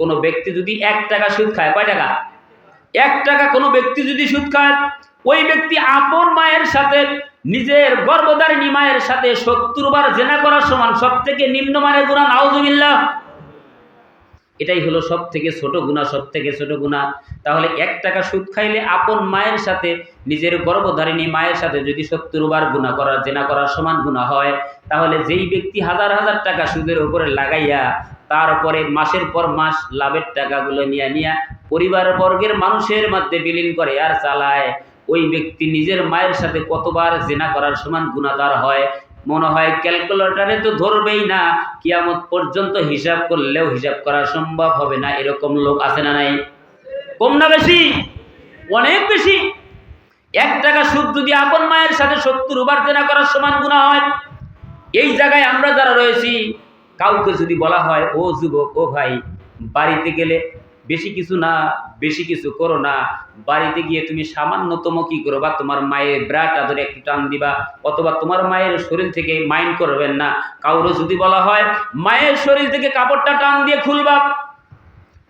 কোনো ব্যক্তি যদি এক টাকা সুদ খায়, কয় টাকা? এক টাকা কোনো ব্যক্তি যদি সুদ খায়, ওই ব্যক্তি আপন মায়ের সাথে, নিজের গর্ভধারিণী মায়ের সাথে সত্তর বার জেনা করার সমান সব থেকে নিম্নমানের গুণা, নাউজুবিল্লাহ। এটাই হলো সব থেকে ছোট গুণা সব থেকে ছোট গুণা। তাহলে এক টাকা সুদ খাইলে আপন মায়ের সাথে, নিজের গর্ভধারিণী মায়ের সাথে যদি সত্তর বার গুণা করার, জেনা করার সমান গুণা হয়, তাহলে যেই ব্যক্তি হাজার হাজার টাকা সুদের উপরে লাগাইয়া তারপরে মাসের পর মাস লাভের টাকাগুলো নিয়ে নিয়ে পরিবার বর্গের মানুষের মধ্যে বিলীন করে আর চালায়। ওই ব্যক্তি নিজের মায়ের সাথে কতবার জেনা করার সমান গুণা তার হয়। মনে হয় ক্যালকুলেটারে তো ধরবেই না। কিয়ামত পর্যন্ত হিসাব করলেও হিসাব করা সম্ভব হবে না। এরকম লোক আছে না নাই? কম না বেশি? অনেক বেশি। এক টাকা সুদ যদি আপন মায়ের সাথে সত্তর বার জেনা করার সমান গুণা হয়, এই জায়গায় আমরা যারা রয়েছি কাউকে যদি বলা হয়, ও যুবক, ও ভাই, বাড়িতে গেলে বেশি কিছু না, বেশি কিছু করো না। বাড়িতে গিয়ে তুমি সামান্যতম কি করো বা তোমার মায়ের ব্রাটা ধরে একটু টান দিবা অথবা তোমার মায়ের শরীর থেকে মাইন্ড করবেন না। কাউরে যদি বলা হয়, মায়ের শরীর থেকে কাপড়টা টান দিয়ে খুলবা।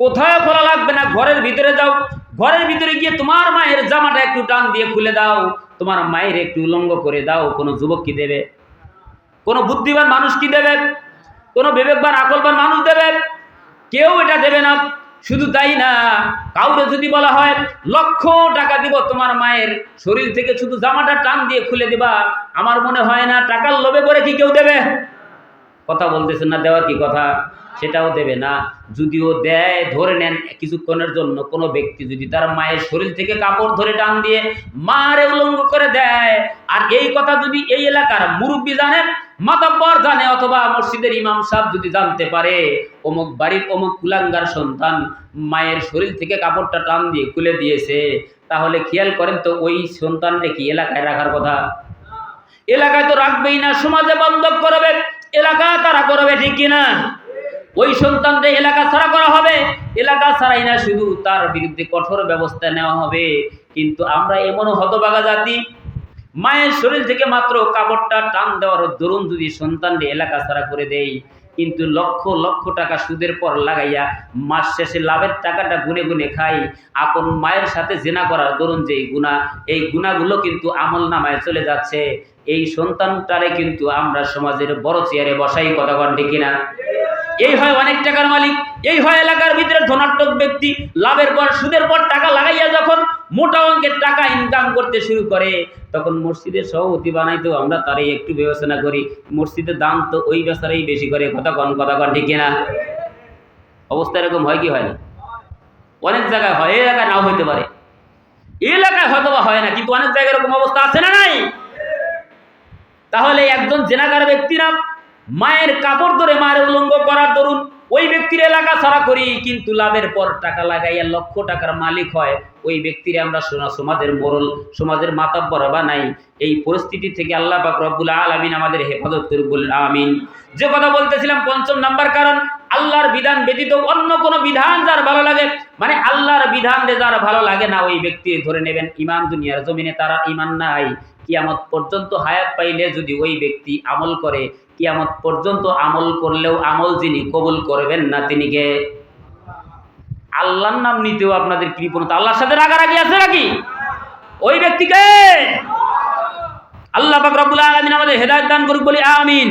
কোথায় খোলা লাগবে না? ঘরের ভিতরে যাও। ঘরের ভিতরে গিয়ে তোমার মায়ের জামাটা একটু টান দিয়ে খুলে দাও। তোমার মায়ের একটু উলঙ্গ করে দাও। কোনো যুবক কি দেবে? কোনো বুদ্ধিমান মানুষ কি দেবে? কোনো বিবেকবান, আকলবান মানুষ দেবে? কেউ এটা দেবে না। শুধু তাই না, কাউরে যদি বলা হয়, লক্ষ টাকা দিব তোমার মায়ের শরীর থেকে, শুধু জামাটা টান দিয়ে খুলে দিবা, আমার মনে হয় না টাকার লোভে করে কি কেউ দেবে? কথা বলতেছেন না, দেওয়ার কি কথা? সেটাও দেবে না। যদিও দেয়, ধরে নেন কিছুক্ষণের জন্য কোনো ব্যক্তি যদি তার মায়ের শরীর থেকে কাপড় ধরে টান দিয়ে মারে উলঙ্গ করে দেয়, আর এই কথা যদি এই এলাকার মুরব্বী জানেন মাতাব্বর জানে অথবা মসজিদের ইমাম সাহেব যদি জানতে পারে, অমুক বাড়ির অমুক কুলাঙ্গার সন্তান মায়ের শরীর থেকে কাপড়টা টান দিয়ে খুলে দিয়েছে, তাহলে খেয়াল করেন তো ওই সন্তানটা কি এলাকায় রাখার কথা? এলাকায় তো রাখবেই না, সমাজে বন্ধক করবে, এলাকা তারা করবে ঠিক কিনা? ওই সন্তানটা এলাকা ছাড়া করা হবে, এলাকা ছাড়াই না, শুধু তার বিরুদ্ধে কঠোর ব্যবস্থা নেওয়া হবে। কিন্তু আমরা এমন হতবাগা জাতি মায়ের শরীর থেকে মাত্র কাপড়টা টান দেওয়ার দরুন যদি সন্তানকে এলাকা ছাড়া করে দেই, কিন্তু লক্ষ লক্ষ টাকা সুদের পর লাগাইয়া মাস শেষে লাভের টাকাটা গুনে গুনে খাই, আপন মায়ের সাথে জেনা করার দরুন যেই গুণা, এই গুণাগুলো কিন্তু আমল নামায় চলে যাচ্ছে। এই সন্তানটারে কিন্তু আমরা সমাজের বড় চেয়ারে বসাই, কথা কন ঠিক কিনা? এই হয় অনেক টাকার মালিক, এই হয় এলাকার ভিতরে ধনাত্মক ব্যক্তি, লাভের পর, সুদের পর টাকা লাগাইয়া মোটা অঙ্কের টাকা ইনকাম করতে শুরু করে, তখন মসজিদের সভাপতি বানাইতেও আমরা তারই একটু বিবেচনা করি, মসজিদের দাম তো ওই বেচারাই বেশি করে, কথা কন কথা কন, ঠিক কিনা? অবস্থা এরকম হয় কি হয় না? অনেক জায়গায় হয় এলাকায় নাও হইতে পারে। এলাকায় হয়তো বা হয় না, কিন্তু অনেক জায়গায় এরকম অবস্থা আছে না নাই? তাহলে একজন জেনাগার ব্যক্তিরা মায়ের কাপড় ধরে মায়ের উলঙ্গ করার দরুন ওই ব্যক্তির এলাকা ছাড়া করি, কিন্তু লাভের পর টাকা লাগাইয়া লক্ষ টাকার মালিক হয়। ওই ব্যক্তির আমরা সমাজের মরল সমাজের মাতাব্বর বানাই এই পরিস্থিতি থেকে আল্লাহ পাক রব্বুল আমিন আমাদের হেফাজত করুক বললেন আমিন। যে কথা বলতেছিলাম পঞ্চম নাম্বার কারণ আল্লাহর বিধান ব্যতীত অন্য কোনো বিধান যার ভালো লাগে মানে আল্লাহর বিধান যার ভালো লাগে না, ওই ব্যক্তি ধরে নেবেন ইমান দুনিয়ার জমিনে তারা ইমান নাই। কিয়ামত পর্যন্ত হায়াত পাইলে যদি ওই ব্যক্তি আমল করে, কিয়ামত পর্যন্ত আমল করলেও আমল যিনি কবুল করবেন না তিনি কে? আল্লাহর নাম নিতেও আপনাদের কৃপণতা আল্লাহর সাথে রাগারাগি আছে নাকি? ওই ব্যক্তিকে আল্লাহ পাক রব্বুল আলামিন আমাদের হেদায়েত দান করুক, বলি আমিন।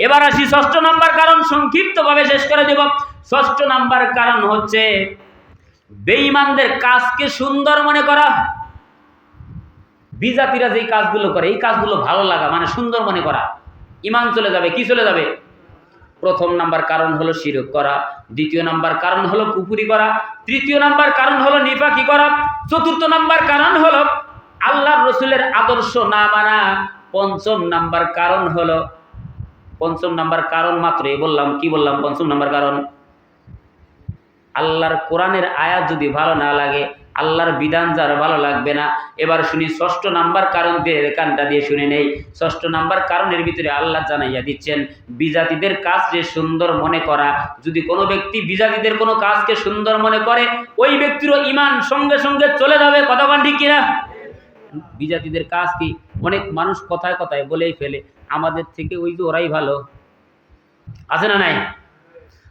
এবার আসি ষষ্ঠ নাম্বার কারণ, সংক্ষিপ্তভাবে শেষ করে দেব। ষষ্ঠ নাম্বার কারণ হচ্ছে, বেঈমানদের কাজকে সুন্দর মনে করা। বিজাতিরা যেই কাজগুলো করে, এই কাজগুলো ভালো লাগা মানে সুন্দর মনে করা। ইমান চলে যাবে, কি চলে যাবে? প্রথম নাম্বার কারণ হলো শিরক করা, দ্বিতীয় নাম্বার কারণ হলো কুপুরি করা, তৃতীয় নাম্বার কারণ হলো নিফাকি করা, চতুর্থ নাম্বার কারণ হলো আল্লাহর রসুলের আদর্শ না মানা, পঞ্চম নাম্বার কারণ হলো পঞ্চম নাম্বার কারণ মাত্রই বললাম, কি বললাম, পঞ্চম নাম্বার কারণ? আল্লাহর কোরআনের আয়াত যদি ভালো না লাগে, আল্লাহর বিধান যার ভালো লাগবে না, এবার শুনি ষষ্ঠ নাম্বার কারণ দিয়ে কানটা দিয়ে শুনে নেই। ষষ্ঠ নাম্বার কারণের ভিতরে আল্লাহ জানাইয়া দিচ্ছেন, বিজাতিদের কাজ যে সুন্দর মনে করা, যদি কোনো ব্যক্তি বিজাতিদের কোনো কাজকে সুন্দর মনে করে, ওই ব্যক্তিরও ইমান সঙ্গে সঙ্গে চলে যাবে কতক্ষণ ঠিক কিনা? বিজাতিদের কাজ কি? অনেক মানুষ কথায় কথায় বলেই ফেলে আমাদের থেকে ওই যে ওরাই ভালো। আছে না নাই?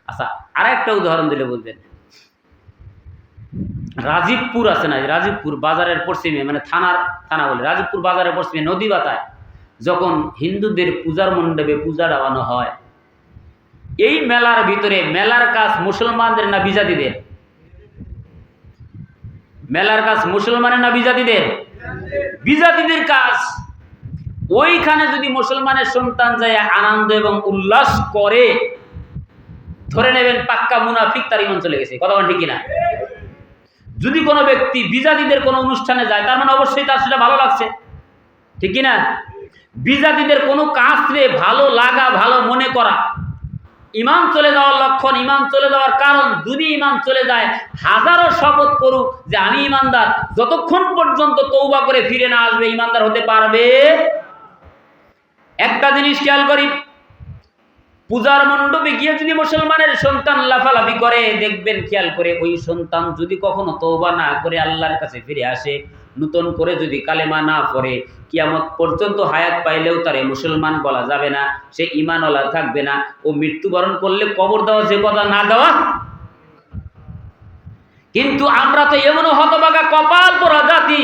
আচ্ছা আর একটা উদাহরণ দিলে বলবেন রাজীবপুর আছে না? রাজীবপুর বাজারের পশ্চিমে মানে থানার, থানা বলে, রাজীবপুর বাজারের পশ্চিমে নদী বাতায় যখন হিন্দুদের পূজার মণ্ডপে পূজা দেওয়ানো হয়, এই মেলার ভিতরে মেলার কাজ মুসলমানদের না বিজাতিদের? মেলার কাজ মুসলমানের না বিজাতিদের? বিজাতিদের কাজ। ওইখানে যদি মুসলমানের সন্তান যায়, আনন্দ এবং উল্লাস করে, ধরে নেবেন পাক্কা মুনাফিক তার ইমান চলে গেছে। কথা ঠিক কিনা? যদি কোনো ব্যক্তি বিজাতিদের কোনো অনুষ্ঠানে যায়, তার মানে অবশ্যই তার সেটা ভালো লাগছে। ঠিক কিনা? বিজাতিদের কোনো কাজে ভালো লাগা, ভালো মনে করা। ইমান চলে যাওয়ার লক্ষণ ইমান চলে যাওয়ার কারণ, যদি ইমান চলে যায়, হাজারো শপথ করুক যে আমি ইমানদার যতক্ষণ পর্যন্ত তৌবা করে ফিরে না আসবে ইমানদার হতে পারবে একটা জিনিস খেয়াল করি, পূজার মণ্ডপে গিয়ে যদি মুসলমানের সন্তান লাফালাফি করে, দেখবেন খেয়াল করে ওই সন্তান যদি কখনো তৌবা না করে আল্লাহর কাছে ফিরে আসে, নূতন করে যদি কালেমা না পড়ে, কিয়ামত পর্যন্ত হায়াত পাইলেও তারে মুসলমান বলা যাবে না, সে ইমানওয়ালা থাকবে না, ও মৃত্যুবরণ করলে কবর দেওয়া যে কথা না দেওয়া? কিন্তু আমরা তো এমন হতবাগা কপাল পোড়া জাতি,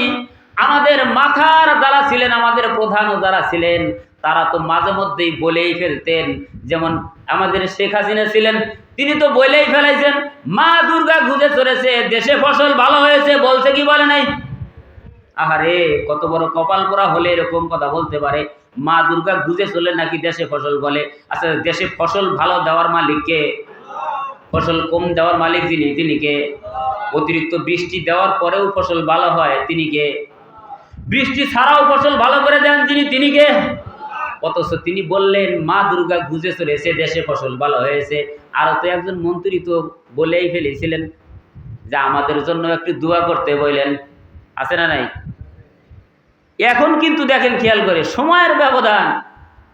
আমাদের মাথার যারা ছিলেন, আমাদের প্রধান যারা ছিলেন তারা তো মাঝে মধ্যেই বলেই ফেলতেন। যেমন আমাদের শেখ হাসিনা ছিলেন, তিনি তো বলেই ফেলাইছেন, মা দুর্গা ঘুরে চলেছে দেশে ফসল ভালো হয়েছে, বলছে কি বলে নাই? আহারে, কত বড় কপাল পোড়া হলে এরকম কথা বলতে পারে। মা দুর্গা গুজে চলে নাকি দেশে ফসল বলে? আচ্ছা দেশে ফসল ভালো দেওয়ার মালিককে ফসল কম দেওয়ার মালিক যিনি, তিনি কে? অতিরিক্ত বৃষ্টি দেওয়ার পরেও ফসল ভালো হয়, তিনি কে? বৃষ্টি ছাড়াও ফসল ভালো করে দেন যিনি, তিনি কে? অথচ তিনি বললেন, মা দুর্গা গুজে চলেছে দেশে ফসল ভালো হয়েছে। আর তো একজন মন্ত্রী তো বলেই ফেলেছিলেন যে আমাদের জন্য একটু দোয়া করতে বললেন। আছে না নাই? এখন কিন্তু দেখেন খেয়াল করে, সময়ের ব্যবধান,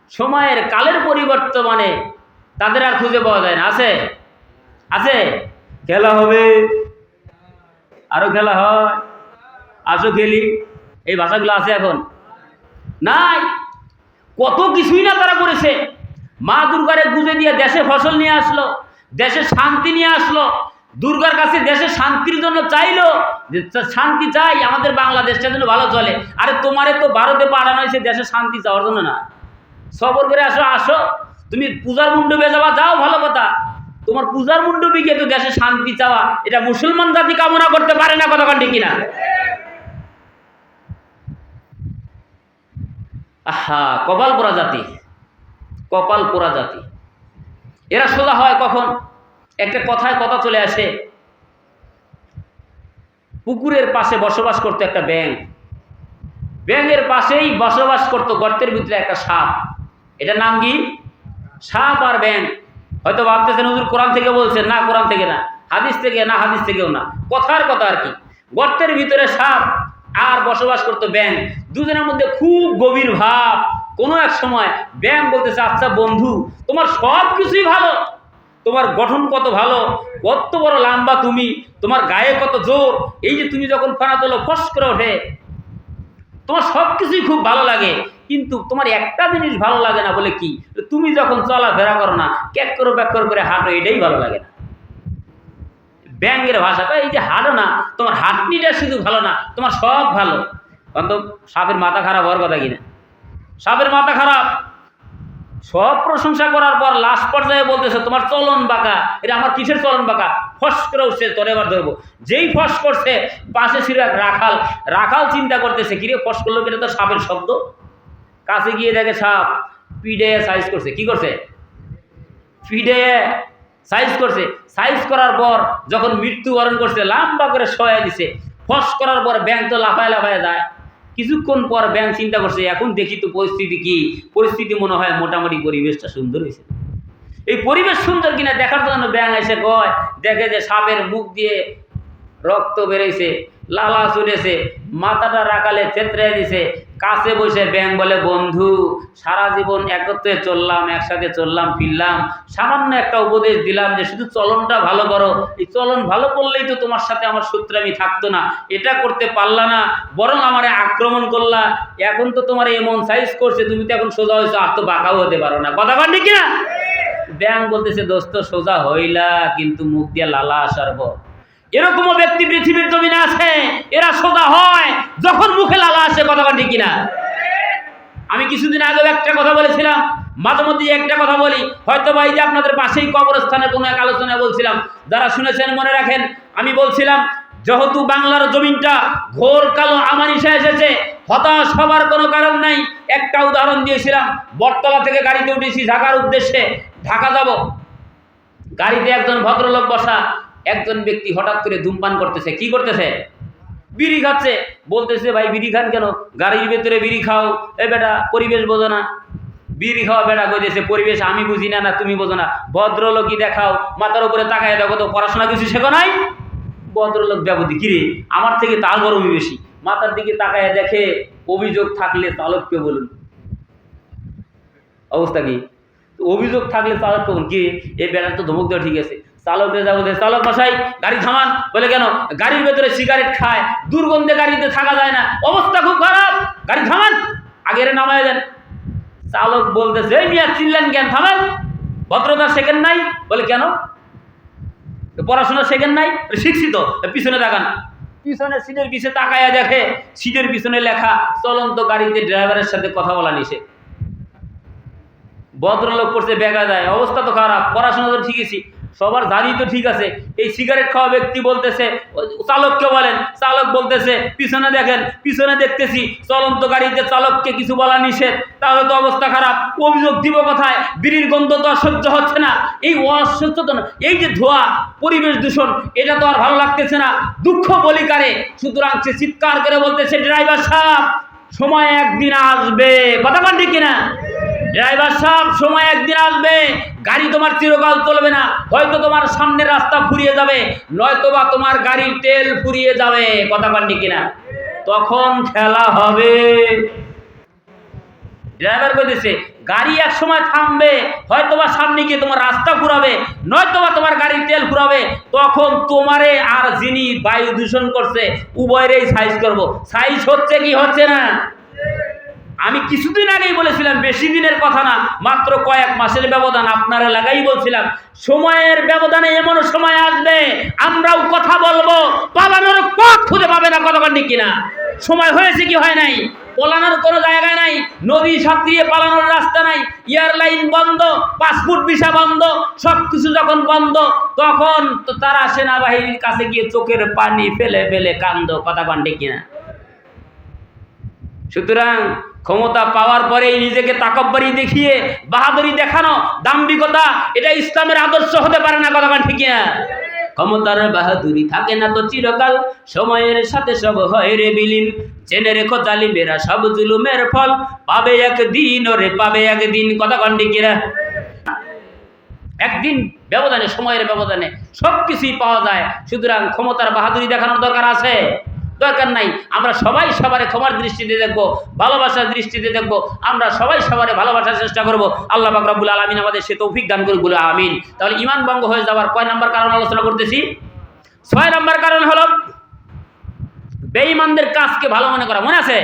সময়ের কালের পরিবর্তমানে তাদের আর খুঁজে পাওয়া যায় না। আছে? আছে? খেলা হবে। আরও খেলা হয়। আসো খেলি। এই ভাষাগুলো আছে এখন? নাই? কত কিছুই না তারা করেছে। মা দুর্গারে গুজে দিয়ে দেশে ফসল নিয়ে আসলো, দেশে শান্তি নিয়ে আসলো। দুর্গার কাছে দেশে শান্তির জন্য চাইলো, যে শান্তি চাই, আমাদের বাংলাদেশটা যেন ভালো চলে। আরে তোমারে তো ভারতে পাঠানো হয়েছে দেশে শান্তি চাওয়ার জন্য না। সবর করে আসো আসো। তুমি পূজার মণ্ডপে যাওয়া যাও ভালো কথা। তোমার পূজার মণ্ডপে গিয়ে তো দেশে শান্তি চাওয়া, এটা মুসলমান জাতি কামনা করতে পারে না, কথা ঠিক কিনা? আহা, কপাল পোড়া জাতি। কপাল পোড়া জাতি। এরা সোজা হয় কখন? একটা কথায় কথা চলে আসে। পুকুরের পাশে বসবাস করতো একটা ব্যাঙ। ব্যাঙের পাশেই বসবাস করতো গর্তের ভিতরে একটা সাপ। এটা নাম কি? সাপ আর ব্যাঙ। হয়তো ভাবতেছেন, হুজুর কোরআন থেকে বলছেন, না কোরআন থেকে না, হাদিস থেকে না, হাদিস থেকেও না। কথার কথা আর কি। গর্তের ভিতরে সাপ। আর বসবাস করতো ব্যাং দুজনের মধ্যে খুব গভীর ভাব। কোনো এক সময় ব্যাং বলতেছে আচ্ছা বন্ধু, তোমার সব কিছুই ভালো। তোমার গঠন কত ভালো। কত বড় লাম্বা তুমি। তোমার গায়ে কত জোর। এই যে তুমি যখন ফানা তোলো, ফস করে ওঠে। তোমার সব কিছুই খুব ভালো লাগে। কিন্তু তোমার একটা জিনিস ভালো লাগে না বলে কি? তুমি যখন চলাফেরা করো না, ক্যাক করো ব্যাক করে হাঁটো, এটাই ভালো লাগে না। ব্যাঙ্গের ভাষাটা, এই যে হাঁটো না, তোমার হাঁটনিটা শুধু ভালো না, তোমার সব ভালো। অন্ত সাপের মাথা খারাপ হওয়ার কথা কিনা সাপের মাথা খারাপ। সব প্রশংসা করার পর লাস্ট পর্যায়ে বলতেছে, তোমার চলন বাঁকা, এটা আমার কিসের চলন বাঁকা? ফস করে উঠছে, তোর এবার ধরবো। যেই ফস করছে, পাশে ছিল এক রাখাল। রাখাল চিন্তা করতেছে, কিরে, ফস করল কিনা তো সাপের শব্দ? কাছে গিয়ে দেখে সাপ পিডে সাইজ করছে। কি করছে? পিডে সাইজ করছে। সাইজ করার পর যখন মৃত্যুবরণ করছে, লাম্বা করে সয়া দিছে। ফস করার পর ব্যাংক তো লাফায় লাফায় যায়। কিছুক্ষণ পর ব্যাংক চিন্তা করছে, এখন দেখি তো পরিস্থিতি কি? পরিস্থিতি মনে হয় মোটামুটি পরিবেশটা সুন্দর হয়েছে। এই পরিবেশ সুন্দর কিনা দেখার জন্য ব্যাং এসে কয়, দেখে যে সাপের মুখ দিয়ে রক্ত বেরোইছে, লালা চুরেছে মাথাটা রাখালে থেতরে দিছে কাছে বসে ব্যাং বলে, বন্ধু, সারা জীবন একত্রে চললাম, একসাথে চললাম, ফিরলাম। সামান্য একটা উপদেশ দিলাম যে, শুধু চলনটা ভালো করো। এই চলন ভালো করলেই তো তোমার সাথে আমার সূত্রে আমি থাকতো না। এটা করতে পারলা না, বরং আমার আক্রমণ করলা। এখন তো তোমার এমন সাইজ করছে, তুমি তো এখন সোজা হয়েছো, আর তো বাঁকাও হতে পারো না। কথা কন কিনা? ব্যাং বলতেছে, দোস্ত, সোজা হইলা, কিন্তু মুখ দিয়ে লালা আসার পর। এরকমও ব্যক্তি পৃথিবীর জমিনে আছে, এরা সোজা হয় যখন মুখে লালা আসে কথা ঠিক কিনা। আমি কিছুদিন আগেও একটা কথা বলেছিলাম মাঝে মধ্যে একটা কথা বলি হয়তো বা এই যে আপনাদের পাশেই কবরস্থানে কোনো এক আলোচনায় বলছিলাম, যারা শুনেছেন মনে রাখেন, আমি বলছিলাম, যেহেতু বাংলার জমিনটা ঘোর কালো আমানিশা এসেছে, হতাশ হবার কোনো কারণ নাই, একটা উদাহরণ দিয়েছিলাম, বটতলা থেকে গাড়িতে উঠেছি, ঢাকার উদ্দেশ্যে, ঢাকা যাব। গাড়িতে একজন ভদ্রলোক বসা একজন ব্যক্তি হঠাৎ করে ধূমপান করতেছে, কি করতেছে? বিড়ি খাচ্ছে। বলতেছে, ভাই, বিড়ি খান কেন? গাড়ির ভেতরে বিড়ি খাও। এ বেটা, পরিবেশ বোঝো না। বিড়ি খাওয়া বেটা কইতেছে, পরিবেশ আমি বুঝি না না তুমি বোঝো না। ভদ্রলোকই দেখাও। মাথার উপরে তাকায় দেখো তো, পড়াশোনা কিছু শেখো নাই? ভদ্রলোক ব্যবধি কিরে? আমার থেকে তার গরমই বেশি। মাথার দিকে তাকায় দেখে, অভিযোগ থাকলে চালককে বলুন। অবস্থা কি? অভিযোগ থাকলে চালক বলুন, কি? এই বেড়ার তো ধমক দেওয়া ঠিক আছে। চালকদের যাব চালক মশাই গাড়ি থামান। বলে কেন? গাড়ির ভেতরে সিগারেট খায় দুর্গন্ধে গাড়িতে থাকা যায় না। অবস্থা খুব খারাপ। গাড়ি থামান। আগের নামায় দেন। চালক বলতেছে এই মিয়া চিনলেন কেন? থামেন। ভদ্রতা শেখেন নাই। বলে কেন? পড়াশোনা শেখেন নাই। বলে, শিখছি তো পিছনে তাকান। পিছনে সিটের পিছনে তাকায়া দেখে সিটের পিছনে লেখা চলন্ত গাড়িতে ড্রাইভারের সাথে কথা বলা নিষেধ। ভদ্রলোক করছে বেগা যায়। অবস্থা তো খারাপ। পড়াশোনা তো ঠিকইছি সবার দাঁড়িয়ে তো ঠিক আছে। এই সিগারেট খাওয়া ব্যক্তি বলতেছে, চালককে বলেন, চালক বলতেছে, পিছনে দেখেন, পিছনে দেখতেছি, চলন্ত গাড়িতে চালককে কিছু বলা নিষেধ, তাহলে তো অবস্থা খারাপ। অভিযোগ দিব কথায়? বিড়ির গন্ধ তো আর সহ্য হচ্ছে না। এই অসচেতন, এই যে ধোয়া, পরিবেশ দূষণ, এটা তো আর ভালো লাগতেছে না। দুঃখ বলিকারে সুতরাং সে চিৎকার করে বলতেছে, ড্রাইভার সাহেব, সময় একদিন আসবে। কথা বল ঠিক কিনা? ড্রাইভার সাহেব, সময় একদিন আসবে। গাড়ি তোমার চিরকাল চলবে না। হয়তো তোমার সামনের রাস্তা ফুরিয়ে যাবে। নয়তো বা তোমার গাড়ির তেল ফুরিয়ে যাবে। কথা পাননি কিনা? তখন খেলা হবে। ড্রাইভার কইতেছে গাড়ি এক সময় থামবে। হয়তো বা সামনে গিয়ে তোমার রাস্তা ফুরাবে নয়তো বা তোমার গাড়ির তেল ফুরাবে তখন তোমারে আর যিনি বায়ু দূষণ করছে, উভয়েরই সাইজ করব। সাইজ হচ্ছে কি হচ্ছে না? আমি কিছুদিন আগেই বলেছিলাম, বেশি দিনের কথা না, মাত্র কয়েক মাসের ব্যবধান আপনার এলাকায় বলছিলাম। সময়ের ব্যবধানে এমন সময় আসবে, আমরাও কথা বলব, পালানোর পথ খুঁজে পাবে না ঠিক কিনা। সময় হয়েছে কি হয় নাই? পলানোর কোনো জায়গায় নাই, নদী সাঁতরিয়ে পালানোর রাস্তা নাই, এয়ারলাইন বন্ধ, পাসপোর্ট ভিসা বন্ধ সব কিছু যখন বন্ধ, তখন তো তারা সেনাবাহিনীর কাছে গিয়ে চোখের পানি ফেলে ফেলে কান্দ, কথা কান্ডে কিনা। সুতরাং ক্ষমতা পাওয়ার পরেই নিজেকে তাকব্বরি দেখিয়ে বাহাদুরি দেখানো দাম্ভিকতা, এটা ইসলামের আদর্শ হতে পারে না কথা ঠিক ক্ষমতার বাহাদুরি থাকে না তো চিরকাল, সময়ের সাথে সব হয় রে বিলীন। জেনে রেখো জালিমেরা সব জুলুমের ফল, পাবে একদিন ওরে, পাবে একদিন, কথা কণ্ডিকেরা একদিন ব্যবধানে, সময়ের ব্যবধানে সব কিছুই পাওয়া যায়, সুতরাং ক্ষমতার বাহাদুরি দেখানোর দরকার আছে। দরকার নাই। আমরা সবাই সবারে ক্ষমার দৃষ্টিতে দেখব, ভালোবাসার দৃষ্টিতে দেখব। আমরা সবাই সবারে ভালোবাসার চেষ্টা করব। আল্লাহ পাক রব্বুল আলমিন আমাদের সে তৌফিক দান করে বলে আমিন। তাহলে ইমান ভঙ্গ হয়ে যাওয়ার কয় নাম্বার কারণ আলোচনা করতেছি? ছয় নাম্বার কারণ হলো, বেঈমানদের কাজকে ভালো মনে করা। মনে আছে?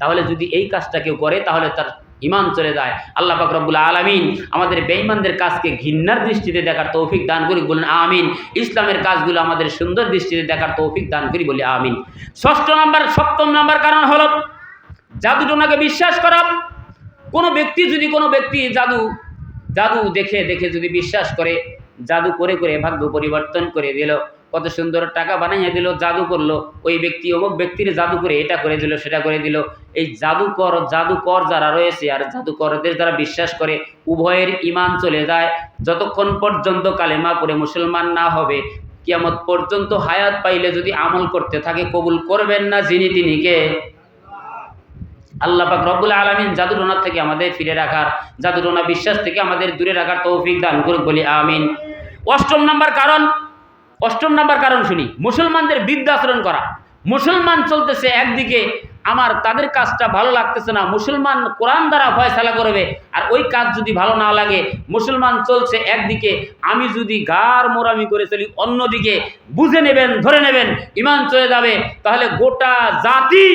তাহলে যদি এই কাজটা কেউ করে, তাহলে তার ইমান চলে যায়। আল্লাহ পাক রব্বুল আলমিন আমাদের বেঈমানদের কাজকে ঘৃণার দৃষ্টিতে দেখার তৌফিক দান করি বলেন, আমিন। ইসলামের কাজগুলো আমাদের সুন্দর দৃষ্টিতে দেখার তৌফিক দান করি বলে, আমিন। ষষ্ঠ নাম্বার, সপ্তম নাম্বার কারণ হলো জাদু টোনাকে বিশ্বাস করা। কোনো ব্যক্তি যদি কোনো ব্যক্তি জাদু জাদু দেখে দেখে যদি বিশ্বাস করে, জাদু করে করে ভাগ্য পরিবর্তন করে দিল কত সুন্দর টাকা বানাইয়া দিল, জাদু করল। ওই ব্যক্তি অমুক ব্যক্তির জাদু করে এটা করে দিল, সেটা করে দিল। এই জাদুকর জাদুকর যারা রয়েছে আর জাদুকরদের যারা বিশ্বাস করে, উভয়ের ইমান চলে যায়। যতক্ষণ পর্যন্ত কালেমা করে মুসলমান না হবে, কিয়ামত পর্যন্ত হায়াত পাইলে যদি আমল করতে থাকে, কবুল করবেন না যিনি তিনিকে। আল্লাহ পাক রব্বুল আলমিন জাদুটোনার থেকে আমাদের ফিরে রাখার জাদুটোনা বিশ্বাস থেকে আমাদের দূরে রাখার তৌফিক দান করুক বলি আমিন। অষ্টম নাম্বার কারণ অষ্টম নাম্বার কারণ শুনি, মুসলমানদের বিদ্যাচরণ করা। মুসলমান চলতেছে একদিকে, আমার তাদের কাজটা ভালো লাগতেছে না, মুসলমান কোরআন দ্বারা ফয়সালা করবে, আর ওই কাজ যদি ভালো না লাগে, মুসলমান চলছে একদিকে, আমি যদি গার মোরামি করে চলি, অন্যদিকে বুঝে নেবেন, ধরে নেবেন, ইমান চলে যাবে, তাহলে গোটা জাতি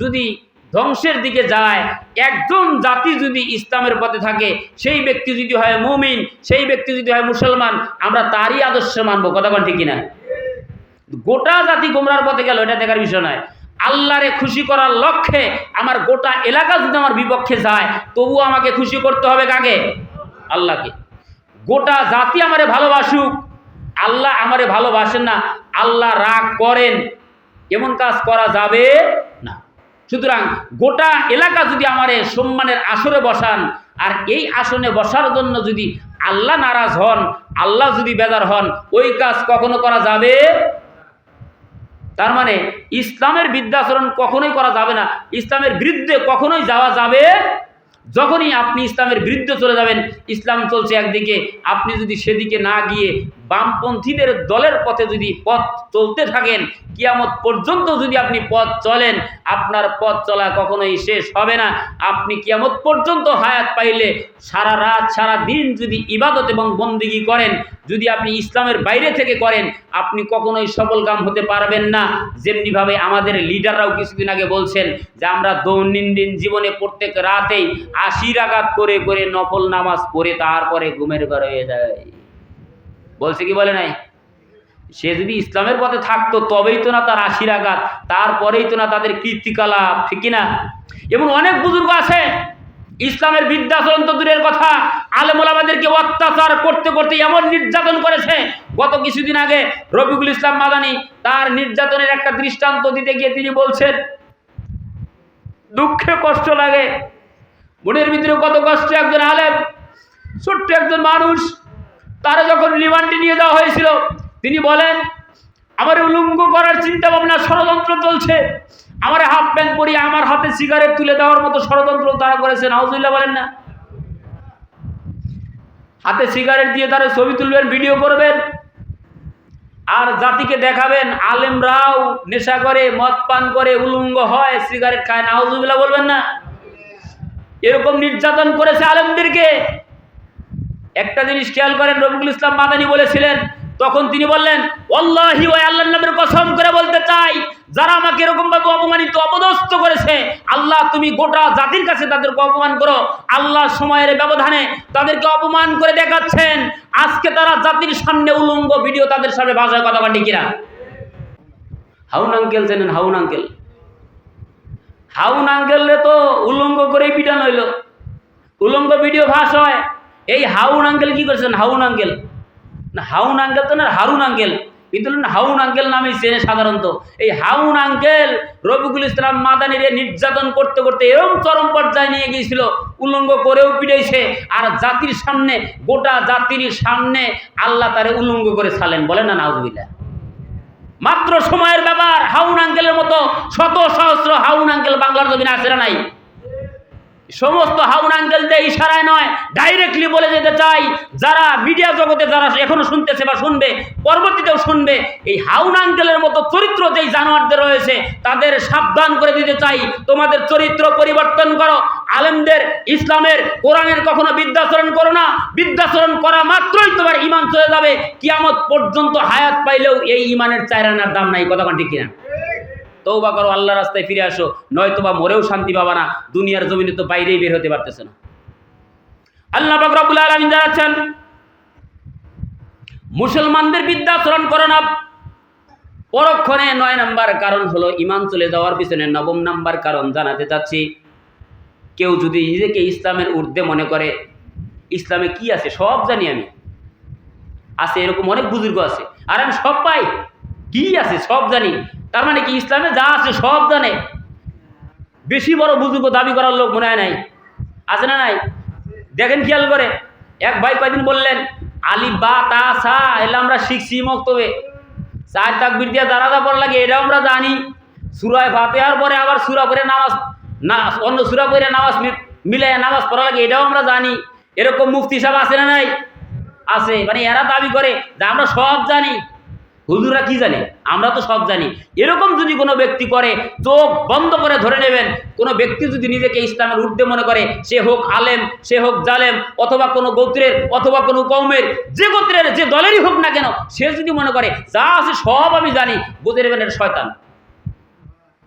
যদি ধ্বংসের দিকে যায়। একজন জাতি যদি ইসলামের পথে থাকে, সেই ব্যক্তি যদি হয় মুমিন, সেই ব্যক্তি যদি হয় মুসলমান, আমরা তারই আদর্শ মানবো। কথা বল কিনা? গোটা জাতি গোমরার পথে গেল, এটা দেখার বিষয় নয়। আল্লাহরে খুশি করার লক্ষ্যে আমার গোটা এলাকা যদি আমার বিপক্ষে যায় তবুও আমাকে খুশি করতে হবে কাকে? আল্লাহকে। গোটা জাতি আমারে ভালোবাসুক, আল্লাহ আমারে ভালোবাসেন না, আল্লাহ রাগ করেন। এমন কাজ করা যাবে সুতরাং গোটা এলাকা যদি আমারে সম্মানের আসরে বসান, আর এই আসনে বসার জন্য যদি আল্লাহ নারাজ হন, আল্লাহ যদি বেজার হন, ওই কাজ কখনো করা যাবে? তার মানে ইসলামের বিদ্যাচরণ কখনোই করা যাবে না। ইসলামের বিরুদ্ধে কখনোই যাওয়া যাবে? যখনই আপনি ইসলামের বিরুদ্ধে চলে যাবেন, ইসলাম চলছে একদিকে, আপনি যদি সেদিকে না গিয়ে বামপন্থীদের দলের পথে যদি পথ চলতে থাকেন, কিয়ামত পর্যন্ত যদি আপনি পথ চলেন, আপনার পথ চলা কখনোই শেষ হবে না। আপনি কিয়ামত পর্যন্ত হায়াত পাইলে সারা রাত, সারা দিন যদি ইবাদত এবং বন্দিগি করেন, যদি আপনি ইসলামের বাইরে থেকে করেন, আপনি কখনোই সফলকাম হতে পারবেন না। যেমনিভাবে আমাদের লিডাররাও কিছুদিন আগে বলছেন যে, আমরা দৈনন্দিন জীবনে প্রত্যেক রাতেই আশি রাগাত করে করে নফল নামাজ পড়ে তারপরে ঘুমের ঘর হয়ে যায় বলছে কি বলে নাই? সে যদি ইসলামের পথে থাকতো, তবেই তো না তার আশির রাগাত তারপরেই তো না তাদের কীর্তিকলাপ, ঠিক না এবং অনেক বুজুর্গ আছে, ইসলামের বিদ্যাচরণ তো দূরের কথা আলেমুল আমাদেরকে অত্যাচার করতে করতে এমন নির্যাতন করেছে। গত কিছুদিন আগে রফিকুল ইসলাম মাদানি তার নির্যাতনের একটা দৃষ্টান্ত দিতে গিয়ে তিনি বলছেন, দুঃখে কষ্ট লাগে, মনের ভিতরে কত কষ্ট একজন আলেম, ছোট্ট একজন মানুষ তারা যখন রিমান্ডে নিয়ে যাওয়া হয়েছিল, তিনি বলেন, আমার উলঙ্গ করার চিন্তা ভাবনা ষড়যন্ত্র চলছে। আমার হাফ প্যান্ট পরিয়ে আমার হাতে সিগারেট তুলে দেওয়ার মতো ষড়যন্ত্র তারা করেছে নাউজুল্লাহ বলেন না। হাতে সিগারেট দিয়ে তারা ছবি তুলবেন ভিডিও করবেন, আর জাতিকে দেখাবেন, আলেমরাও নেশা করে, মদ পান করে, উলঙ্গ হয় সিগারেট খায়। নাউজুবিল্লাহ বলবেন না। এরকম নির্যাতন করেছে আলেমদেরকে। একটা জিনিস খেয়াল করেন রবিকুল ইসলাম মাদানি বলেছিলেন, তখন তিনি বললেন অল্লাহি ওই আল্লাহ নামের কসম করে বলতে চাই, যারা আমাকে এরকম ভাবে অপমানিত, অপদস্থ করেছে, আল্লাহ তুমি গোটা জাতির কাছে তাদেরকে অপমান করো। আল্লাহ সময়ের ব্যবধানে তাদেরকে অপমান করে দেখাচ্ছেন। আজকে তারা জাতির সামনে উলঙ্গ ভিডিও তাদের সামনে ভাষায় কথা কাটি কিনা? হাউন আঙ্কেল চেনেন, হাউন আঙ্কেল? হাউন আঙ্কেলরে তো উলঙ্গ করেই পিটানো হইল। উলঙ্গ ভিডিও ভাষ হয়। এই হাউন আঙ্কেল কি করেছেন? হাউন আঙ্কেল। না, হাউন আঙ্কেল তো না, হারুন আঙ্কেল। কিন্তু হাউন আঙ্কেল নামেই চেনে সাধারণত। এই হাউন আঙ্কেল রবিকুল ইসলাম মাদানির নির্যাতন করতে করতে এরম চরম পর্যায়ে নিয়ে গিয়েছিল, উলঙ্গ করেও পিটাইছে, আর জাতির সামনে, গোটা জাতির সামনে আল্লাহ তারে উলঙ্গ করে ছালেন বলেন না, নাউজুবিল্লাহ। মাত্র সময়ের ব্যাপার, হাউন আঙ্কেলের মতো শত সহস্র হাউন আঙ্কেল বাংলার জমিনে আছে না নাই? সমস্ত হাউন আঙ্কেলদের ইশারায় নয় ডাইরেক্টলি বলে যেতে চাই, যারা মিডিয়া জগতে যারা এখনও শুনতেছে বা শুনবে, পরবর্তীতেও শুনবে, এই হাউন আঙ্কেলের মতো চরিত্র যেই জানোয়ারদের রয়েছে, তাদের সাবধান করে দিতে চাই। তোমাদের চরিত্র পরিবর্তন করো। আলেমদের, ইসলামের, কোরআনের কখনো বিদ্যাচরণ করো না। বিদ্যাচরণ করা মাত্রই তোমার ইমান চলে যাবে। কিয়ামত পর্যন্ত হায়াত পাইলেও এই ইমানের চায়রানার দাম নাই, কথা ঠিক কিনা? তৌবা করো আল্লাহ রাস্তায় ফিরে আসো, নয়তো বা মরেও শান্তি পাবা না, দুনিয়ার জমিনে তো বাইরেই বের হতে পারতেছে না। আল্লাহ বাকরাবুল আলমিন জানাচ্ছেন, মুসলমানদের বিদ্যাচরণ করো না। পরক্ষণে নয় নাম্বার কারণ হলো ইমান চলে যাওয়ার পিছনে নবম নাম্বার কারণ জানাতে চাচ্ছি, কেউ যদি নিজেকে ইসলামের ঊর্ধ্বে মনে করে, ইসলামে কি আছে সব জানি আমি। আছে এরকম অনেক বুজুর্গ আছে, আর আমি সব পাই। কি আছে? সব জানি। তার মানে কি? ইসলামে যা আছে সব জানে। বেশি বড় বুজুর্গ দাবি করার লোক মনে হয় নাই। আছে না নাই? দেখেন খেয়াল করে। এক ভাই কয়দিন বললেন, আলি বা তা সা এলে আমরা শিখছি মক্তবে। চার তাকবির দিয়া দাঁড়াদা পড়া লাগে, এটাও আমরা জানি। সুরায় ফাতেহার পরে আবার সুরা পরে নামাজ, না, অন্য সুরা পরে নামাজ মিলে নামাজ পড়া লাগে, এটাও আমরা জানি। এরকম মুফতি সাহেব আছে না নাই? আছে। মানে এরা দাবি করে যে আমরা সব জানি। হুজুরা কি জানে? আমরা তো সব জানি। এরকম যদি কোনো ব্যক্তি করে, চোখ বন্ধ করে ধরে নেবেন। কোনো ব্যক্তি যদি নিজেকে ইসলামের ঊর্ধ্বে মনে করে, সে হোক আলেম, সে হোক জালেম, অথবা কোনো গোত্রের, অথবা কোনো কৌমের যে গোত্রের, যে দলেরই হোক না কেন, সে যদি মনে করে, যা আছে সব আমি জানি, বুঝে নেবেন এটা শয়তান।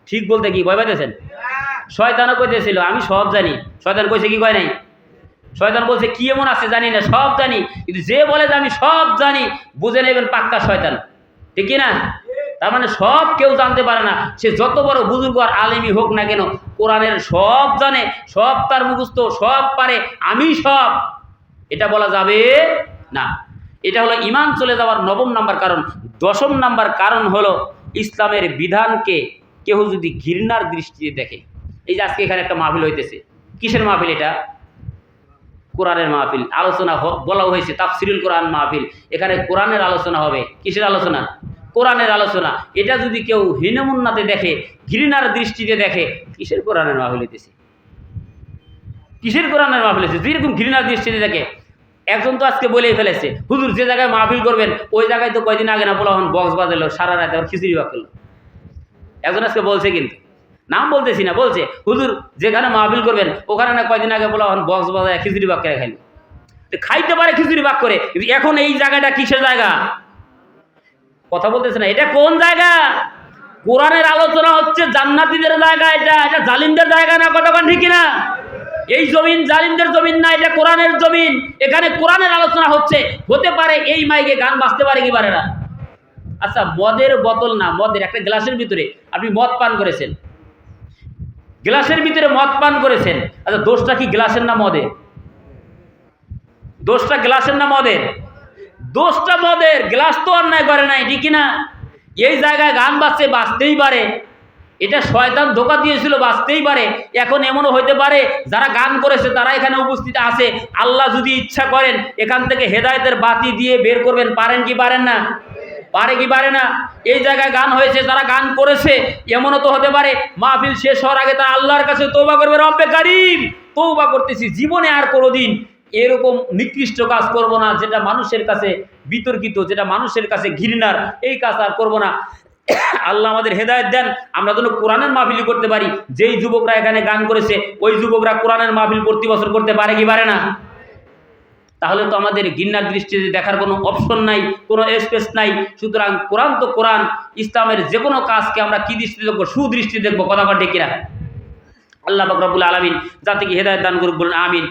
ঠিক বলতে কি? ভয় পাইতেছেন? শয়তানও কইতেছিল, আমি সব জানি। শয়তান কইছে কি কয় নাই? শয়তান বলছে, কি এমন আছে জানি না, সব জানি। কিন্তু যে বলে যে আমি সব জানি, বুঝে নেবেন পাক্কা শয়তান। ঠিক না তার মানে সব কেউ জানতে পারে না। সে যত বড় বুজুর্গ আর আলেমই হোক না কেন, কোরআনের সব জানে, সব তার মুখস্থ, সব পারে, আমি সব। এটা বলা যাবে না। এটা হলো ইমান চলে যাওয়ার নবম নাম্বার কারণ। দশম নাম্বার কারণ হলো ইসলামের বিধানকে কেউ যদি ঘৃণার দৃষ্টিতে দেখে। এই যে আজকে এখানে একটা মাহফিল হইতেছে। কিসের মাহফিল এটা? কোরআনের মাহফিল। আলোচনা বলা হয়েছে, তাফসিরুল কোরআন মাহফিল। এখানে কোরআনের আলোচনা হবে। কিসের আলোচনা? কোরআনের আলোচনা। এটা যদি কেউ হীনমুন্নাতে দেখে, ঘৃণার দৃষ্টিতে দেখে, কিসের কোরআনের মাহফিল হইতেছে? কিসের কোরআনের মাহফিল হয়েছে যেরকম ঘৃণার দৃষ্টিতে দেখে। একজন তো আজকে বলেই ফেলেছে, হুজুর, যে জায়গায় মাহফিল করবেন, ওই জায়গায় তো কয়দিন আগে না বলা হন বক্স বাজালো সারা রাত আবার খিচুড়ি বাক করল একজন আজকে বলছে কিন্তু নাম বলতেছি না, বলছে, হুজুর যেখানে মাহফিল করবেন, ওখানে না কয়দিন আগে বলা হন বক্স বাজায় খিচুড়ি বাক করে খাইল খাইতে পারে খিচুড়ি বাক করে এখন এই জায়গাটা কিসের জায়গা? কথা বলতেছে না, এটা কোন জায়গা? কোরআনের আলোচনা হচ্ছে জান্নাতিদের জায়গা এটা এটা জালিমদের জায়গা না কতক্ষণ ঠিক না এই জমিন জালিমদের জমিন না, এটা কোরআনের জমিন। এখানে কোরআনের আলোচনা হচ্ছে, হতে পারে এই মাইকে গান বাজতে পারে কি পারে না। আচ্ছা মদের বোতল না, মদের, একটা গ্লাসের ভিতরে আপনি মদ পান করেছেন। গ্লাসের ভিতরে মদ পান করেছেন। আচ্ছা দোষটা কি গ্লাসের না মদের? দোষটা গ্লাসের না মদের? দোষটা মদের, গ্লাস তো অন্যায় করে নাই ঠিক না? এই জায়গায় গান বাজছে বাঁচতেই পারে। এটা শয়তান ধোকা দিয়েছিল বাঁচতেই পারে। এখন এমনও হইতে পারে, যারা গান করেছে, তারা এখানে উপস্থিত আছে। আল্লাহ যদি ইচ্ছা করেন, এখান থেকে হেদায়েতের বাতি দিয়ে বের করবেন, পারেন কি পারেন না? পারে কি পারে না? এই জায়গায় গান হয়েছে, তারা গান করেছে, এমনও তো হতে পারে, মাহফিল শেষ হওয়ার আগে তারা আল্লাহর কাছে তৌবা করবে, রব্বে কারিম তৌবা করতেছি, জীবনে আর কোনোদিন এরকম নিকৃষ্ট কাজ করব না, যেটা মানুষের কাছে বিতর্কিত, যেটা মানুষের কাছে ঘৃণার, এই কাজ আর করব না। আল্লাহ আমাদের হেদায়ত দেন, আমরা যেন কোরআনের মাহফিলি করতে পারি। যেই যুবকরা এখানে গান করেছে, ওই যুবকরা কোরআনের মাহফিল প্রতি বছর করতে পারে কি পারে না? তাহলে তো আমাদের ঘৃণার দৃষ্টিতে দেখার কোনো অপশন নাই, কোনো স্পেস নাই। সুতরাং কোরআন তো কোরআন, ইসলামের যে কোনো কাজকে আমরা কি দৃষ্টি দেখব? সুদৃষ্টি দেখব, কথা কথা কিনা? আল্লাহ বকরাবুল আলমিন যাতে কি হেদায়ত দান করুক বলুন, আমিন।